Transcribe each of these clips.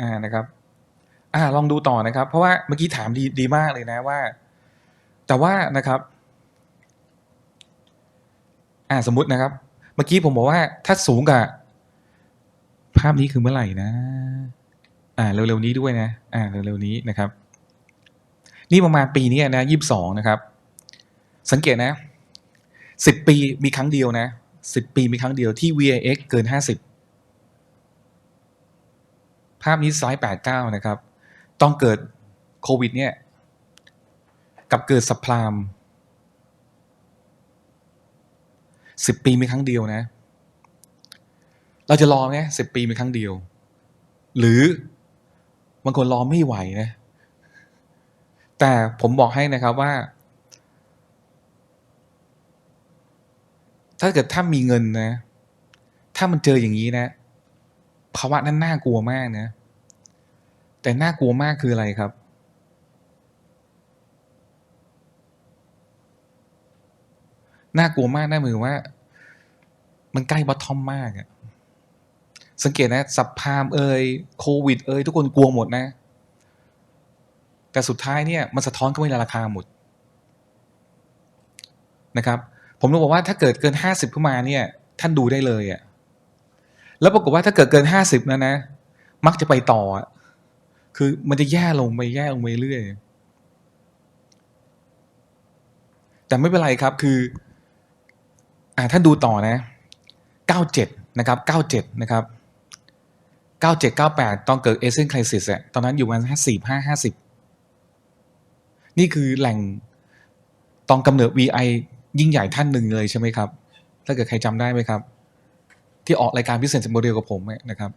อ่านะครับ อ่า ลองดูต่อนะครับ เพราะว่าเมื่อกี้ถามดีดีมากเลยนะว่า แต่ว่านะครับ อ่าสมมตินะครับ เมื่อกี้ผมบอกว่าถ้าสูงกับภาพนี้คือเมื่อไหร่นะ อ่า เร็วๆนี้ด้วยนะ อ่า เร็วๆนี้นะครับ นี่ประมาณปีนี้นะยี่สิบสองนะครับ สังเกตนะสิบปีมีครั้งเดียวนะสิบปีมีครั้งเดียวที่ VIX เกินห้าสิบ ภาพนี้ไซส์แปดเก้านะครับ ต้องเกิดโควิดเนี่ยกับเกิดสัพพลามสิบปีมีครั้งเดียวนะ เราจะรอไหมสิบปีมีครั้งเดียว หรือบางคนรอไม่ไหวนะ แต่ผมบอกให้นะครับว่า ถ้าเกิดถ้ามีเงินนะ ถ้ามันเจออย่างนี้นะ ภาวะนั้นน่ากลัวมากนะแต่น่ากลัวมากคืออะไรครับ น่ากลัวมากน่ามือว่า มันใกล้บอททอมมากอะสังเกตนะสับพามเอยโควิด เอยทุกคนกลัวหมดนะ แต่สุดท้ายเนี่ยมันสะท้อนเข้าไปในราคาหมดนะครับ ผมต้องบอกว่าถ้าเกิดเกินห้าสิบขึ้นมาเนี่ย ท่านดูได้เลยอะ่ะ แล้วปรากฏว่าถ้าเกิดเกินห้าสิบนะนะ มักจะไปต่อ คือมันจะแย่ลงไปแย่ลงไปเรื่อย แต่ไม่เป็นไรครับคือ อ่าท่าดูต่อนะเก้าเจ็ดนะครับเก้าเจ็ดนะครับเก้าเจ็ดเก้าแปดตอนเกิดเอเชียนคริสิสอะตอนนั้นอยู่ประมาณห้าสิบห้าห้าสิบนี่คือแหล่งตอนกำเนิด VI ยิ่งใหญ่ท่านหนึ่งเลยใช่ไหมครับ ถ้าเกิดใครจำได้ไหมครับ ที่ออกรายการพิเศษโมเดลกับผมนะครับ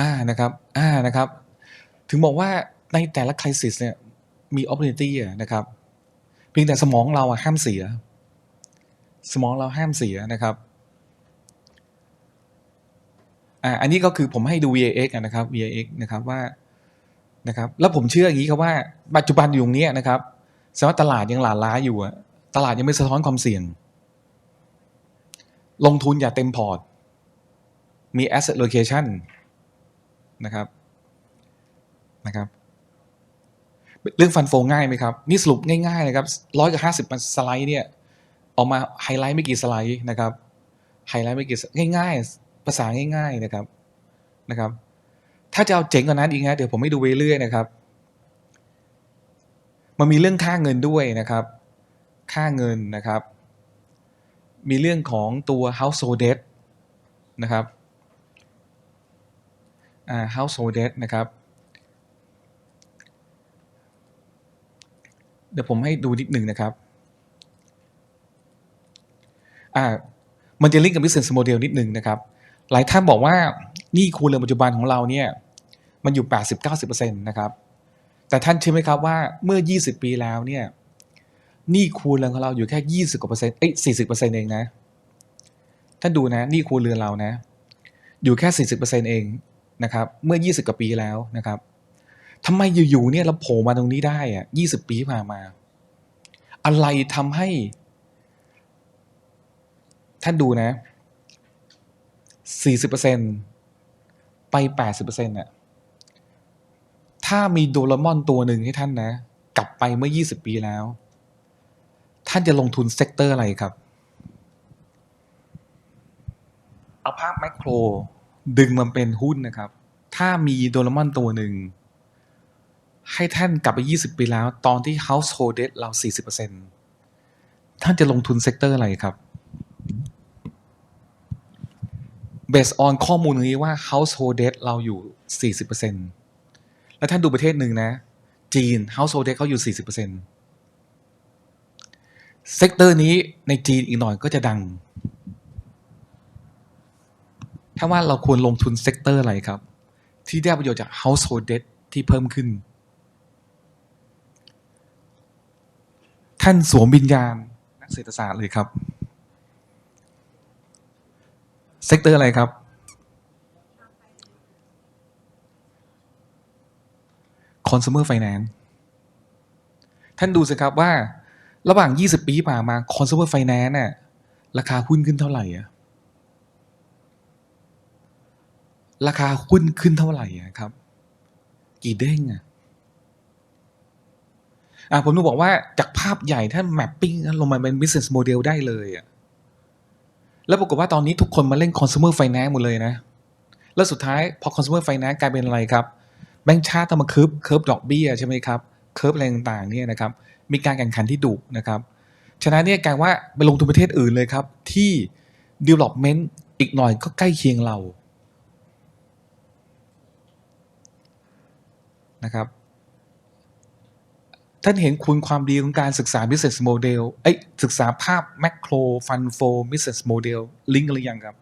อ่านะครับอ่านะครับ ถึงบอกว่าในแต่ละคริสิสเนี่ยมี opportunity นะครับเพียงแต่สมองเราอะห้ามเสีย สมองเราห้ามเสียนะครับอ่าอันนี้ก็คือผมให้ดู VAX อะนะครับ VAX นะครับว่านะครับ แล้วผมเชื่ออย่างนี้ครับว่าปัจจุบันอยู่ตรงนี้นะครับสดงว่าตลาดยังหลาล้าอยู่อะตลาดยังไม่สะท้อนความเสี่ยง ลงทุนอย่าเต็มพอร์ต มี asset location นะครับนะครับ เรื่องฟันโฟง่ายไหมครับ นี่สรุปง่ายๆเลยครับร้อยกับห้าสิบสไลด์เนี่ยออกมาไฮไลท์ไม่กี่สไลด์นะครับไฮไลท์ไม่กี่ง่ายๆ ภาษาง่าย ๆนะครับนะครับ ถ้าจะเอาเจ๋งกว่านั้นอีกนะเดี๋ยวผมให้ดูไปเรื่อยนะครับ มันมีเรื่องค่าเงินด้วยนะครับ ค่าเงินนะครับ มีเรื่องของตัว household debt นะครับ household debt นะครับ เดี๋ยวผมให้ดูนิดหนึ่งนะครับอ่ามันจะลิงก์กับ business model นิดหนึ่งนะครับ หลายท่านบอกว่านี่ครัวเรือนปัจจุบันของเราเนี่ย มันอยู่ 80-90%นะครับ แต่ท่านเชื่อไหมครับว่าเมื่อ 20 ปีแล้วเนี่ย หนี้ครัวเรือนของเราอยู่แค่20กว่าเปอร์เซ็นต์เอ้ย40เปอร์เซ็นต์เองนะท่านดูนะหนี้ครัวเรือนเรานะ อยู่แค่40เปอร์เซ็นต์เองนะครับ เมื่อ20กว่าปีแล้วนะครับทำไมอยู่ๆเนี่ยเราโผล่มาตรงนี้ได้อะ20ปีที่ผ่านมา อะไรทำให้ ท่านดูนะ40%ไป80%น่ะถ้ามีโดรมอนตัวหนึ่งให้ท่านนะ กลับไปเมื่อ20ปีแล้ว ท่านจะลงทุนเซกเตอร์อะไรครับ เอาภาพแมคโครดึงมันเป็นหุ้นนะครับ ถ้ามีโดรามอนตัวหนึ่ง ให้ท่านกลับไป 20 ปีแล้ว ตอนที่ household debt เรา 40%ท่านจะลงทุนเซกเตอร์อะไรครับ based on ข้อมูลนี้ว่า household debt เราอยู่ 40%แล้วท่านดูประเทศหนึ่งนะ จีน household debt เขาอยู่ 40% เซกเตอร์นี้ในจีนอีกหน่อยก็จะดัง ถ้าว่าเราควรลงทุนเซกเตอร์อะไรครับ ที่ได้ประโยชน์จาก household debt ที่เพิ่มขึ้น ท่านสวมวิญญาณนักเศรษฐศาสตร์เลยครับ เซกเตอร์อะไรครับ consumer finance ท่านดูสิครับว่า ระหว่าง 20 ปีที่ผ่านมา consumer finance น่ะราคาหุ้นขึ้นเท่าไหร่อะราคาหุ้นขึ้นเท่าไหร่อะครับ กี่เด้งอะอะผมต้องบอกว่าจากภาพใหญ่ถ้า mapping ลงมาเป็น business model ได้เลยอะแล้วปรากฏว่าตอนนี้ทุกคนมาเล่น consumer finance หมดเลยนะ แล้วสุดท้ายพอ consumer finance กลายเป็นอะไรครับ แบงก์ชาติต้องมาเคิร์ฟเคิร์ฟดอกเบี้ยใช่ไหมครับ เคิร์ฟอะไรต่างๆเนี่ยนะครับมีการแข่งขันที่ดุนะครับฉะนั้นเนี่ยกลายว่าไปลงทุนประเทศอื่นเลยครับ ที่ development อีกหน่อยก็ใกล้เคียงเรานะครับท่านเห็นคุณความดีของการศึกษา business model เอ้ยศึกษาภาพ macro fund flow business model ลิงก์หรือยังครับ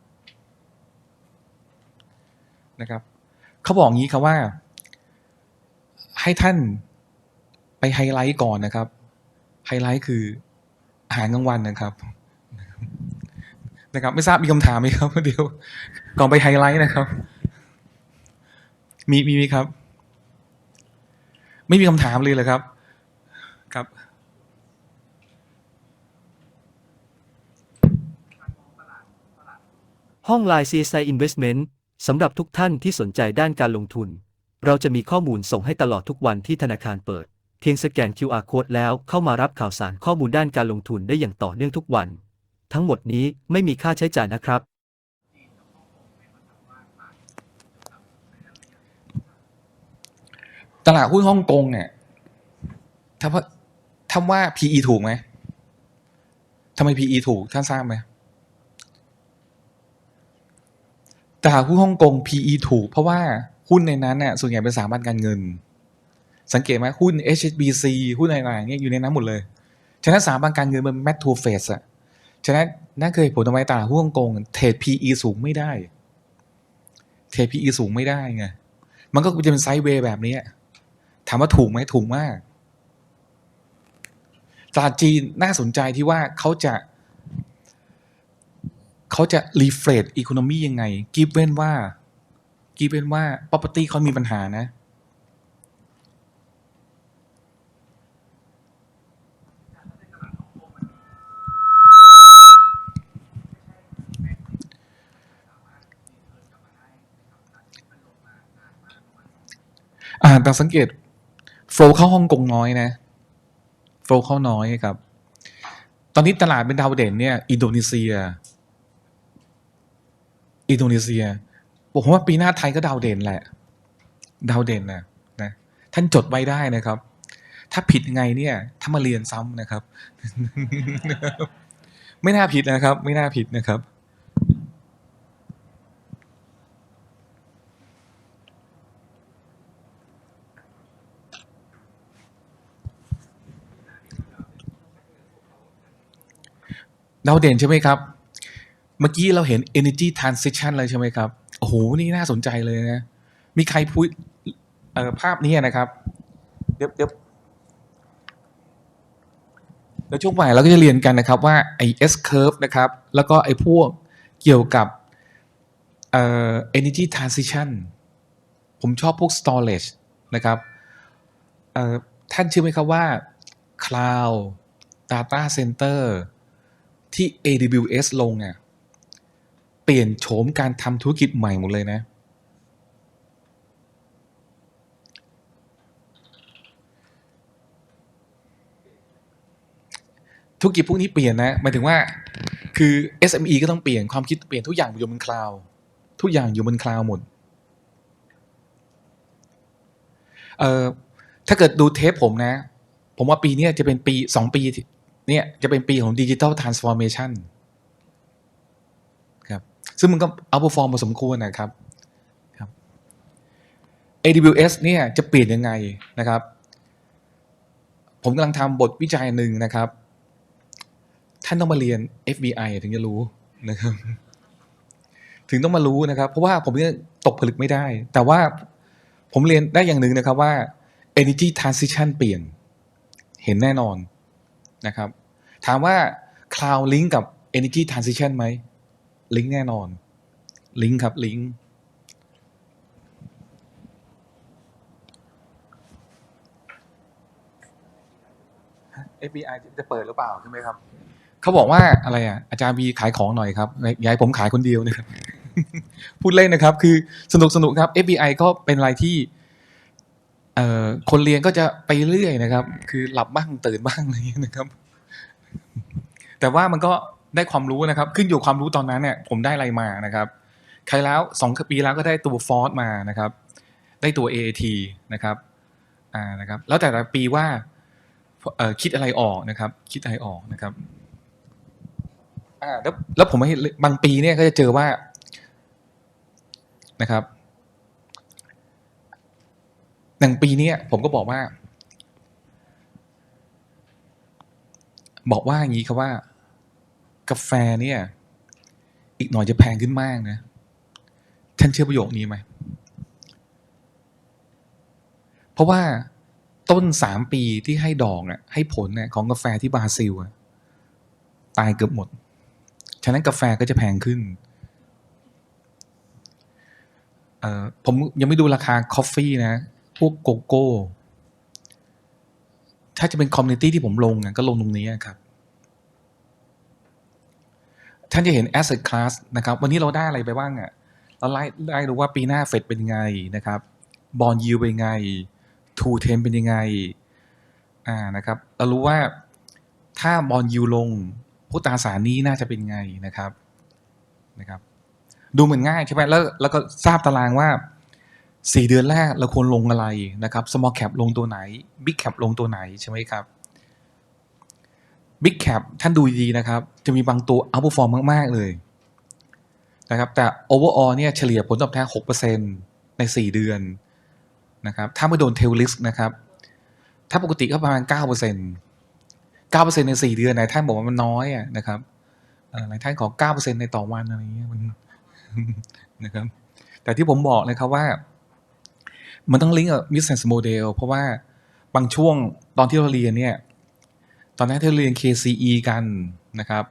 นะครับเขาบอกงี้ครับว่า ให้ท่าน ไปไฮไลท์ก่อนนะครับ ไฮไลท์คืออาหารกลางวันนะครับนะครับ ไม่ทราบมีคำถามไหมครับเดี๋ยวก่อนไปไฮไลท์นะครับ มีมีไหมครับ ไม่มีคำถามเลยเหรอครับ ครับห้อง Line CSI Investment สำหรับทุกท่านที่สนใจด้านการลงทุน เราจะมีข้อมูลส่งให้ตลอดทุกวันที่ธนาคารเปิด เพียงสแกน QR Code แล้วเข้ามารับข่าวสารข้อมูลด้านการลงทุนได้อย่างต่อเนื่องทุกวัน ทั้งหมดนี้ไม่มีค่าใช้จ่ายนะครับ ตลาดหุ้นฮ่องกงเนี่ยถ้าถ้าว่า PE ถูกไหมทำไม PE ถูกท่านทราบไหมตลาดหุ้นฮ่องกง PE ถูก เพราะว่าหุ้นในนั้นเนี่ยส่วนใหญ่เป็นสถาบันการเงิน สังเกตไหมหุ้น HSBC หุ้นอะไรๆเนี่ยอยู่ในนั้นหมดเลย ฉะนั้นสถาบันการเงินมันแมททูเฟสอะฉะนั้นนั่นเคยผลทำไมตลาดหุ้นฮ่องกงเทรด PE สูงไม่ได้ เทรด PE สูงไม่ได้ไง มันก็จะเป็นไซด์เวย์แบบนี้ถามว่าถูกไหมถูกมากตลาดจีนน่าสนใจที่ว่าเขาจะ เขาจะรีเฟรชอีโคโนมียังไง กิฟเว้นว่า กิฟเว้นว่า property เขามีปัญหานะ อ่าแต่สังเกตโฟลเข้าฮ่องกงน้อยนะโฟลเข้าน้อยครับ ตอนนี้ตลาดเป็นดาวเด่นเนี่ย อินโดนีเซีย อินโดนีเซียผมว่าปีหน้าไทยก็ดาวเด่นแหละ ดาวเด่นนะนะ ท่านจดไว้ได้นะครับ ถ้าผิดยังไงเนี่ย ถ้ามาเรียนซ้ำนะครับ ไม่น่าผิดนะครับ ไม่น่าผิดนะครับ ดาวเด่นใช่ไหมครับ เมื่อกี้เราเห็น energy transition เลยใช่ไหมครับ โอ้โห นี่น่าสนใจเลยนะ มีใครพูดภาพนี้นะครับ เดี๋ยวเดี๋ยวเดี๋ยวช่วงบ่ายเราก็จะเรียนกันนะครับว่าไอ S curve นะครับ แล้วก็ไอ้พวกเกี่ยวกับเอ่อ energy transition ผมชอบพวก storage นะครับท่านเชื่อไหมครับว่า cloud data center ที่ AWS ลงเนี่ยเปลี่ยนโฉมการทำธุรกิจใหม่หมดเลยนะ ธุรกิจพวกนี้เปลี่ยนนะหมายถึงว่าคือ SME ก็ต้องเปลี่ยนความคิดเปลี่ยนทุกอย่างอยู่บนคลาวทุกอย่างอยู่บนคลาวหมดเอ่อถ้าเกิดดูเทปผมนะ ผมว่าปีนี้จะเป็นปีสองปีที่ เนี่ยจะเป็นปีของดิจิ t a ลทรานส์ฟอร์เมชันครับซึ่งมันก็เอาพอฟอร์มพอสมควรนะครับครับ AWS เนี่ยจะเปลี่ยนยังไงนะครับ ผมกำลังทำบทวิจัยหนึ่งนะครับ ท่านต้องมาเรียน FBI ถึงจะรู้นะครับ ถึงต้องมารู้นะครับ เพราะว่าผมเนี่ยตกผลึกไม่ได้ แต่ว่าผมเรียนได้อย่างหนึ่งนะครับว่า energy transition เปลี่ยน เห็นแน่นอนนะครับ ถามว่า cloud link กับ energy transition ไหม ลิงก์แน่นอน ลิงก์ครับ ลิงก์ FBI จะเปิดหรือเปล่าใช่ไหมครับ เขาบอกว่าอะไรอะ อาจารย์วีขายของหน่อยครับอย่าให้ผมขายคนเดียวนะครับ พูดเล่นนะครับ คือสนุกสนุกครับ FBI ก็เป็นอะไรที่เอ่อคนเรียนก็จะไปเรื่อยนะครับ คือหลับบ้างตื่นบ้างอะไรอย่างเงี้ยนะครับ แต่ว่ามันก็ได้ความรู้นะครับ ขึ้นอยู่ความรู้ตอนนั้นเนี่ยผมได้อะไรมานะครับ ใครแล้วสองปีแล้วก็ได้ตัวฟอร์สมานะครับ ได้ตัว AAT นะครับอ่านะครับ แล้วแต่ละปีว่าเอ่อคิดอะไรออกนะครับ คิดอะไรออกนะครับอ่าแล้วแล้วผมเห็นบางปีเนี่ยก็จะเจอว่านะครับหนึ่งปีเนี้ยผมก็บอกว่า บอกว่าอย่างนี้ครับว่า กาแฟเนี่ย อีกหน่อยจะแพงขึ้นมากนะ ท่านเชื่อประโยคนี้ไหม เพราะว่าต้นสามปีที่ให้ดอกอะให้ผลเนี่ยของกาแฟที่บราซิลอะตายเกือบหมด ฉะนั้นกาแฟก็จะแพงขึ้น ผมยังไม่ดูราคาคอฟฟี่นะ พวกโกโก้ ถ้าจะเป็นคอมมูนิตี้ที่ผมลงก็ลงตรงนี้ครับานจะเห็น asset class นะครับ วันนี้เราได้อะไรไปบ้างอะ่ะเราไล่ไล่ดูว่าปีหน้าเฟดเป็นยังไงนะครับบอลยูเป็นยังไงทูเทนเป็นยังไงอ่านะครับเรารู้ว่าถ้าบอลยูลงพวกตราสารนี้น่าจะเป็นไงนะครับนะครับดูเหมือนง่ายใช่ไหมแล้วแล้วก็ทราบตารางว่าสี่เดือนแรกเราควรลงอะไรนะครับ small cap ลงตัวไหน big cap ลงตัวไหนใช่ไหมครับ big cap ท่านดูดีนะครับ จะมีบางตัว outperform มาก ๆ เลยนะครับแต่ overall เนี่ยเฉลี่ยผลตอบแทน 6%ใน 4 เดือนนะครับถ้าไม่โดน tail risk นะครับถ้าปกติก็ประมาณ 9% 9%ใน 4 เดือนไหนท่านบอกว่ามันน้อยอะนะครับเอ่อหลายท่านขอ 9%ในต่อวันอะไรอย่างเงี้ยมันนะครับแต่ที่ผมบอกนะครับว่า มันต้องลิงก์กับ business model เพราะว่าบางช่วงตอนที่เราเรียนเนี่ย ตอนนั้นที่เราเรียน KCE กันนะครับ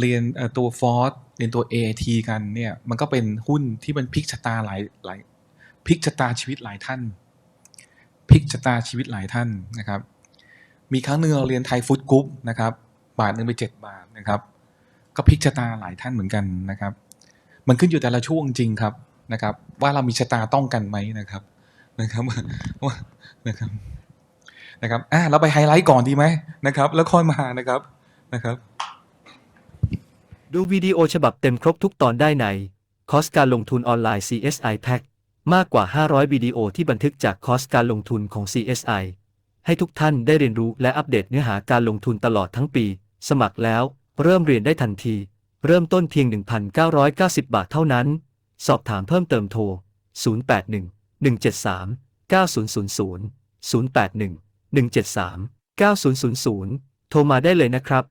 เรียนตัว Ford เรียนตัว AT กันเนี่ยมันก็เป็นหุ้นที่มันพลิกชะตาหลายหลายพลิกชะตาชีวิตหลายท่านพลิกชะตาชีวิตหลายท่านนะครับ มีครั้งหนึ่งเราเรียนไทยฟู้ดกรุ๊ปนะครับ บาทหนึ่งไปเจ็ดบาทนะครับ ก็พลิกชะตาหลายท่านเหมือนกันนะครับ มันขึ้นอยู่แต่ละช่วงจริงครับนะครับ ว่าเรามีชะตาต้องกันไหมนะครับนะครับว่านะครับนะครับอะเราไปไฮไลท์ก่อนดีไหมนะครับ แล้วค่อยมานะครับนะครับ ดูวิดีโอฉบับเต็มครบทุกตอนได้ใน คอสการลงทุนออนไลน์ CSI Pack มากกว่า 500 วิดีโอที่บันทึกจากคอสการลงทุนของ CSI ให้ทุกท่านได้เรียนรู้และอัปเดตเนื้อหาการลงทุนตลอดทั้งปี สมัครแล้ว เริ่มเรียนได้ทันที เริ่มต้นเพียง 1,990 บาทเท่านั้น สอบถามเพิ่มเติมโทร 081 173 9000 081 173 9000 โทรมาได้เลยนะครับ